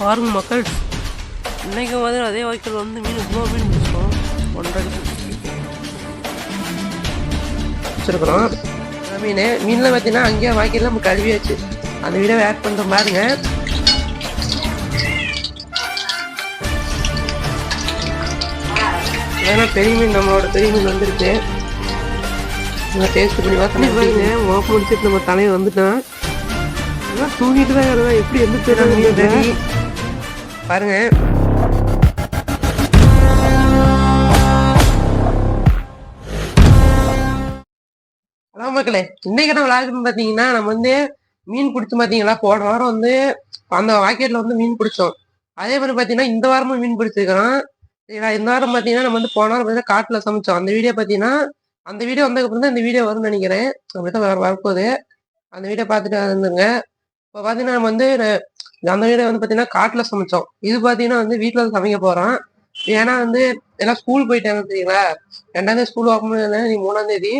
பாருங்க மக்கள். இன்னைக்கு வந்து அதே வாய்க்கால் வந்து மீன் இவ்வளோ மீன் பிடிச்சோம் ஒன்றரை பிடிச்சிருக்கிறோம். மீன் மீனில் பார்த்தீங்கன்னா அங்கேயே வாய்க்கால் நம்ம கழுவியாச்சு அந்த வீடியோ ஆட் பண்ணுற பாருங்க ஏன்னா பெரிய மீன் நம்மளோட பெரிய மீன் வந்துருச்சு டேஸ்ட் பண்ணி பார்த்தா பாருங்க மோப்பம் முடிச்சுட்டு நம்ம தலையை வந்துட்டோம். எல்லாம் தூங்கிட்டு தான் எப்படி எந்த ரெடி பாருங்க. அதான் மக்களே இன்னைக்கு நம்ம விளையாடுன்னு பார்த்தீங்கன்னா நம்ம வந்து மீன் பிடிச்சி பார்த்தீங்களா போன வாரம் வந்து அந்த வாக்கெட்ல வந்து மீன் பிடிச்சோம். அதே மாதிரி பார்த்தீங்கன்னா இந்த வாரமும் மீன் பிடிச்சிருக்கிறோம். சரிங்களா இந்த வாரம் பார்த்தீங்கன்னா நம்ம வந்து போன வாரம் பார்த்தீங்கன்னா காட்டில் சமைச்சோம். அந்த வீடியோ பார்த்தீங்கன்னா அந்த வீடியோ வந்ததுக்கப்புறம் தான் இந்த வீடியோ வரும்னு நினைக்கிறேன். அப்படித்தான் வர வரப்போகுது. அந்த வீடியோ பார்த்துட்டு வந்துருங்க. இப்போ பார்த்தீங்கன்னா நம்ம வந்து அந்த வீடை வந்து பார்த்தீங்கன்னா காட்டில் சமைச்சோம். இது பார்த்தீங்கன்னா வந்து வீட்டில் சமைக்க போகிறோம் ஏன்னா வந்து எல்லாம் ஸ்கூல் போயிட்டாங்க தெரியுங்களா? ரெண்டாம் தேதி ஸ்கூல் ஓப்பன் நீ மூணாம் தேதி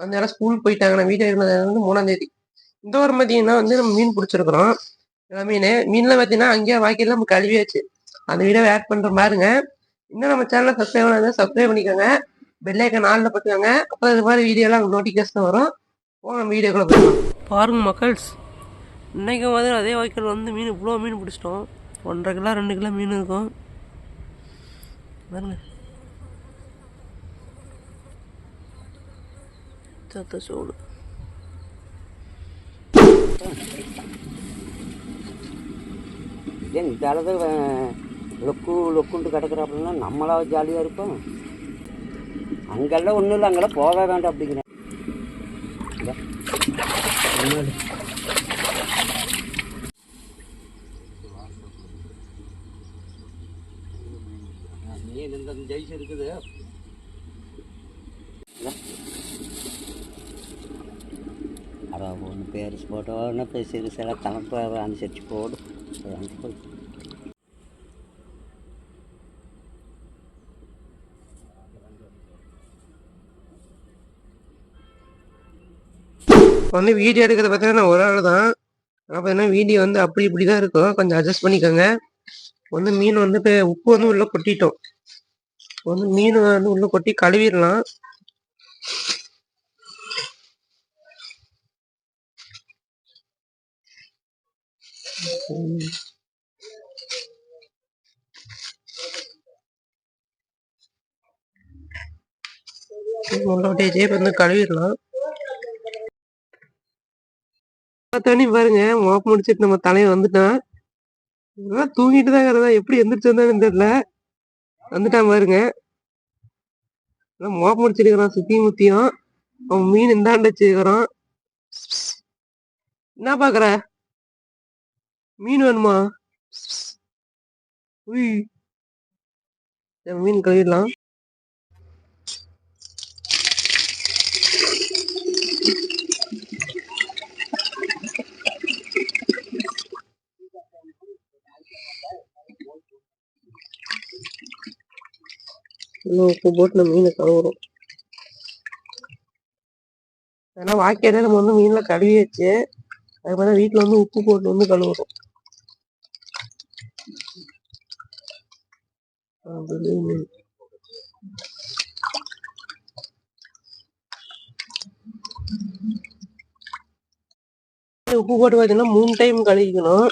வந்து எல்லாம் ஸ்கூல் போயிட்டாங்க. நான் வீட்டில் இருந்தது மூணாம் தேதி. இந்த வாரம் பார்த்தீங்கன்னா வந்து நம்ம மீன் பிடிச்சிருக்கிறோம். எல்லா மீன். மீன்லாம் பார்த்தீங்கன்னா அங்கேயே வாக்கியில் நம்ம கழுவியாச்சு. அந்த வீடியோ ஆட் பண்ணுற பாருங்க. இன்னும் நம்ம சேனலை சப்ஸ்கிரைப் பண்ணாங்க சப்ஸ்கிரைப் பண்ணிக்கோங்க. பெல்லைக்கன் நாளில் பார்த்துக்கோங்க அப்புறம் இது மாதிரி வீடியோலாம் நோட்டிஃபிகேஷன் வரும். நம்ம வீடியோக்குள்ள போயிடலாம். பாருங்க மக்கள்ஸ். இன்னைக்கு வந்து அதே வாய்க்கால் வந்து மீன் இவ்வளோ மீன் பிடிச்சிட்டோம். ஒன்றரை கிலோ ரெண்டு கிலோ மீன் இருக்கும். பாருங்க. சத்த சோடு ஏன் இந்த அளவு லொக்கு லொக்குன்ட்டு கிடக்குறாப்புலன்னா நம்மளாக ஜாலியாக இருப்போம். அங்கெல்லாம் ஒன்றும் இல்லை அங்கெல்லாம் போக வேண்டாம் அப்படிங்கிறேன் இந்தா, ஒண்ணும் இல்ல. மீன் ஜெயிச்சு இருக்குது. அட ஒன்று பேர் போட்டோன்னு பேசி சில கணக்கு அனுசரித்து போடு. அது அனுப்பி வந்து வீடியோ எடுக்கிறது பார்த்தீங்கன்னா ஒரு ஆள் தான். ஆனால் பார்த்தீங்கன்னா வீடியோ வந்து அப்படி இப்படி தான் இருக்கும். கொஞ்சம் அட்ஜஸ்ட் பண்ணிக்கோங்க. வந்து மீன் வந்து இப்போ உப்பு வந்து உள்ளே கொட்டிட்டோம். வந்து மீன் வந்து உள்ள கொட்டி கழுவிடலாம். ம். ஜேப் வந்து கழுவிடலாம். தண்ணி பாருங்க மோப்ப முடிச்சிட்டு நம்ம தலையை வந்துட்டான் தூங்கிட்டு தான் எப்படி எந்திரிச்சு வந்தான்னு தெரியல. வந்துட்டான் பாருங்க. மோப்ப முடிச்சிருக்கிறான் சுத்தியும் முத்தியும். அவன் மீன் இந்தாண்டு வச்சிருக்கிறான். என்ன பாக்குற? மீன் வேணுமா? உய். மீன் கழுவிடலாம். இன்னும் உப்பு போட்டு நம்ம மீனை கழுவுறோம். ஏன்னா வாக்கியாலே நம்ம வந்து மீன்ல கழுவி வச்சு அதுக்கப்புறம் வீட்டுல வந்து உப்பு போட்டு வந்து கழுவுறோம். உப்பு போட்டு பார்த்தீங்கன்னா மூணு டைம் கழுவிக்கணும்.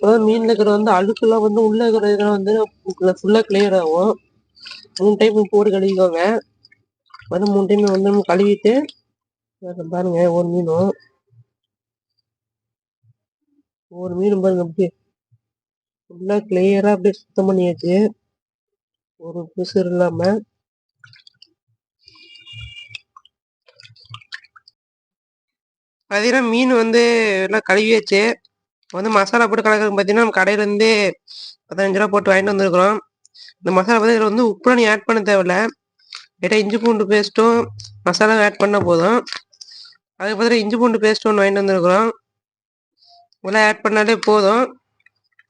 அதாவது மீன்ல இருக்கிற வந்து அழுக்குலாம் வந்து உள்ள இருக்கிற வந்து ஃபுல்லா கிளியர் ஆகும். மூணு டைம் போடு போட்டு கழுவிக்கோங்க. வந்து மூணு டைம் வந்து நம்ம கழுவிட்டு பாருங்க ஒரு மீனும். ஒரு மீன் பாருங்க அப்படியே ஃபுல்லா கிளியரா அப்படியே சுத்தம் பண்ணியாச்சு. ஒரு பிசுறு இல்லாம. பார்த்தீங்கன்னா மீன் வந்து எல்லாம் கழுவியாச்சு. வந்து மசாலா போட்டு கலக்கிறது பார்த்தீங்கன்னா நம்ம கடையிலேருந்து பதினஞ்சு ரூபா போட்டு வாங்கிட்டு வந்திருக்கிறோம். இந்த மசாலா வந்து இதில் வந்து உப்பு நீ ஆட் பண்ண தேவையில்ல. லைட்டாக இஞ்சி பூண்டு பேஸ்ட்டும் மசாலாவும் ஆட் பண்ணால் போதும். அதுக்கு பதிலாக இஞ்சி பூண்டு பேஸ்ட் ஒன்று வாங்கிட்டு வந்திருக்கிறோம். இதெல்லாம் ஆட் பண்ணாலே போதும்.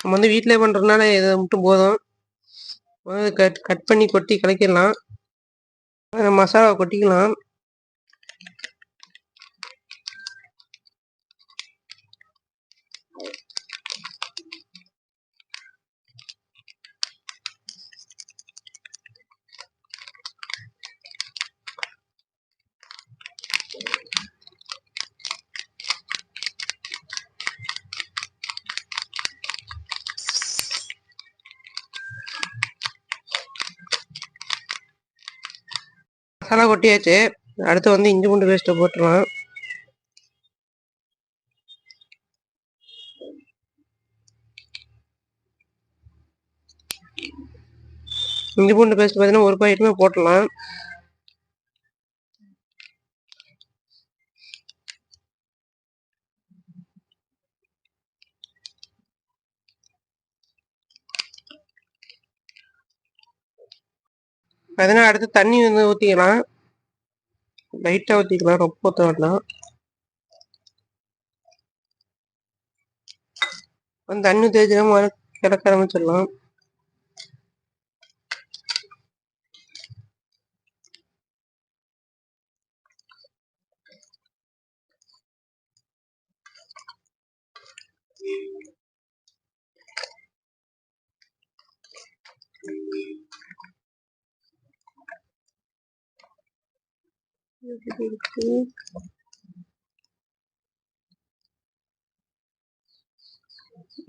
நம்ம வந்து வீட்டிலே பண்ணுறதுனால இது மட்டும் போதும். கட் கட் பண்ணி கொட்டி கலக்கிடலாம். மசாலாவை கொட்டிக்கலாம். மசாலா கொட்டியாச்சு. அடுத்து வந்து இஞ்சி பூண்டு பேஸ்ட்டை போட்டுருலாம் இஞ்சி பூண்டு பேஸ்ட் பார்த்தீங்கன்னா ஒரு பாக்கெட்டுமே போட்டுடலாம். அதனால் அடுத்து தண்ணி வந்து ஊற்றிக்கலாம் லைட்டாக ஊற்றிக்கலாம் ரொம்ப ஊற்ற வேண்டாம் தண்ணி தேய்ச்சினா முதல்ல கிடக்க ஆரம்பிச்சிடலாம்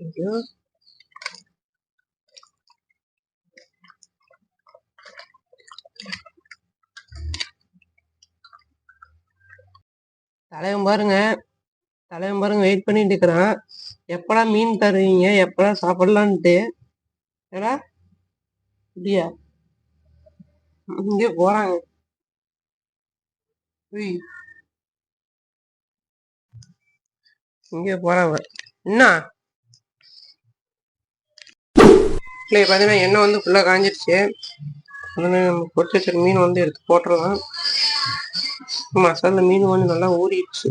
ஐயோ தலைவன் பாருங்க. தலைவன் பாருங்க வெயிட் பண்ணிட்டு இருக்கிறான். எப்படா மீன் தருவீங்க? எப்படா சாப்பிடலான்ட்டு. ஏடா இப்படியா இங்கே போறாங்க. இங்கே போறாங்க. என்ன இல்லை பார்த்தீங்கன்னா எண்ணெய் வந்து ஃபுல்லாக காஞ்சிருச்சு. உடனே நம்ம பொரிச்சு வச்ச மீன் வந்து எடுத்து போட்டுடலாம். மசாலா மீன் வந்து நல்லா ஊறிடுச்சு.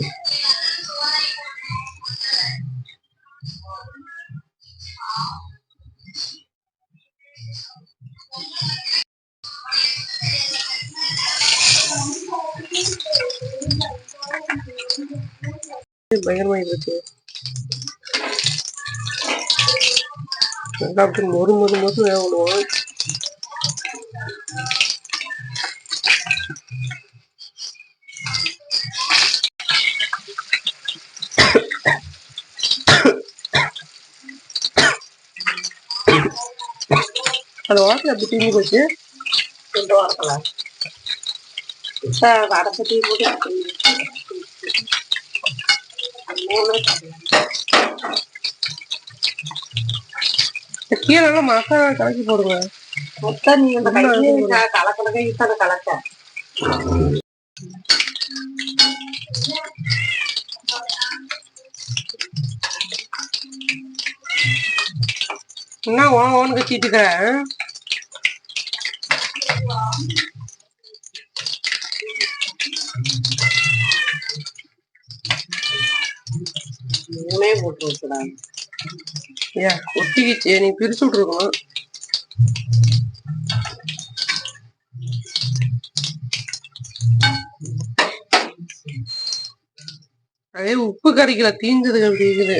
பயங்கரமா இருந்துச்சு. நல்லா அப்படி மொறு மொறு மொறு வேக விடுவோம் அது வாசல் அப்படி தீர்ந்து போச்சு. ரெண்டு வாரத்தில் வடை பற்றி போட்டு கீழே எல்லாம் மசாலா கலக்கி போடுங்க மொத்தம் நீ அந்த கையிலே கலக்கலக இத்தனை கலக்க என்ன ஓன் ஓன் கத்திட்டு இருக்கிறேன் மூணே போட்டு ஏன் ஒட்டிக்கிச்சு. நீ பிரிச்சு விட்டுருக்கணும். அதே உப்பு கறிக்கல தீஞ்சது அப்படி இருக்குது.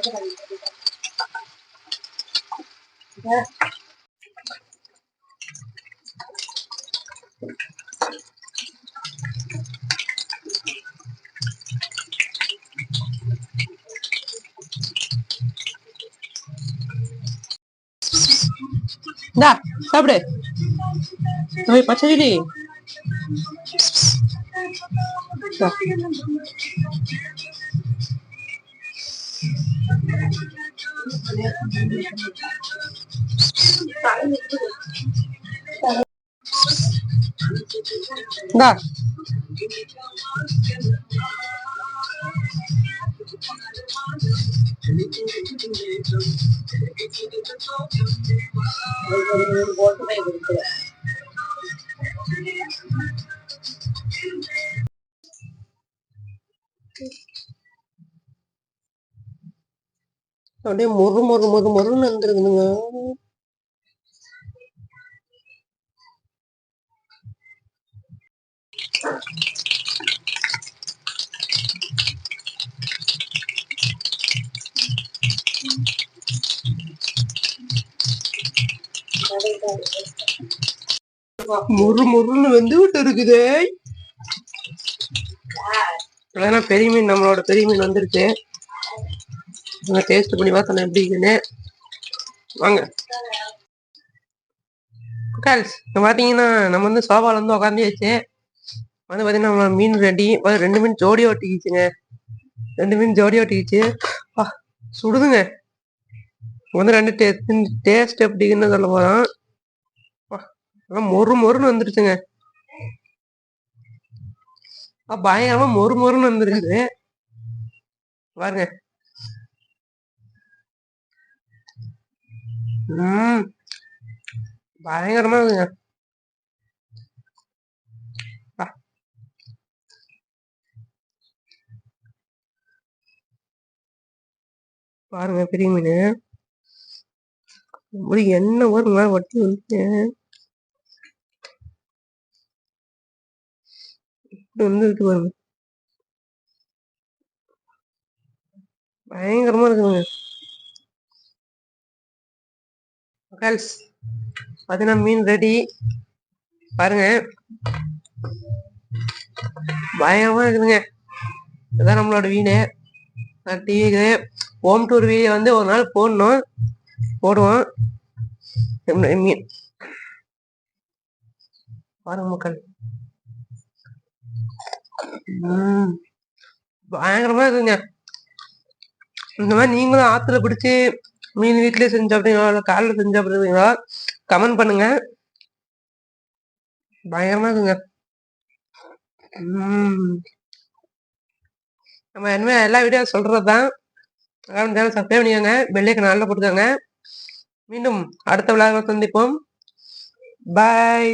ஆமா அது கரெக்டாக ஏன்னா Да. Thank you. அப்படியே மொறு மொறு மொறு மொறுன்னு வந்துருக்குதுங்க முறு முருன்னு வந்து விட்டு இருக்குதே. ஏன்னா பெரிய மீன் நம்மளோட பெரிய மீன் வந்துருச்சு. டேஸ்ட் பண்ணி பார்த்தேன் எப்படி இருக்குன்னு. வாங்க. குக்கால்ஸ் இப்போ பார்த்தீங்கன்னா நம்ம வந்து சோஃபால வந்து உட்காந்துயாச்சு வந்து பார்த்தீங்கன்னா மீன் ரெடி ரெண்டு மீன் ஜோடி ஒட்டிக்கிச்சுங்க. ரெண்டு மீன் ஜோடி ஒட்டிக்கிச்சு. பா சுடுதுங்க. வந்து ரெண்டு டேஸ்ட் டேஸ்ட் எப்படின்னு சொல்ல போகிறோம் மொறு மொறுன்னு வந்துருச்சுங்க. ஆ, பயங்கரமா மொறு மொறுன்னு வந்துருக்குது. பாருங்க. ம். பயங்கரமா இருக்குங்க. பாருங்க பெரிய மீன். ஒரு என்ன ஒரு மேல வட்டி வந்து இப்படி பாருங்க. பயங்கரமா இருக்குங்க மக்கள்ஸ் பார்த்தீங்கன்னா மீன் ரெடி பாருங்க. பயங்கரமாக இருக்குதுங்க. இதுதான் நம்மளோட வீடு. டிவி ஹோம் டூர் வீடியோ வந்து ஒரு நாள் போடணும். போடுவோம். மீன். பாருங்க மக்கள். பயங்கரமாக பயங்கரமா இந்த மாதிரி நீங்களும் ஆத்துல பிடிச்சி மீன் வீட்லயே செஞ்சு சாப்பிடுவீங்களா இல்லை காலைல செஞ்சு சாப்பிடுவீங்களா கமெண்ட் பண்ணுங்க. பயமா இருக்குங்க. உம் நம்ம இனிமே எல்லா வீடியோ சொல்றதுதான். சேனல் சப்ஸ்கிரைப் பண்ணிக்கோங்க. பெல்லைக்கு நல்லா போட்டுக்கோங்க. மீண்டும் அடுத்த விழாவில் சந்திப்போம். பாய்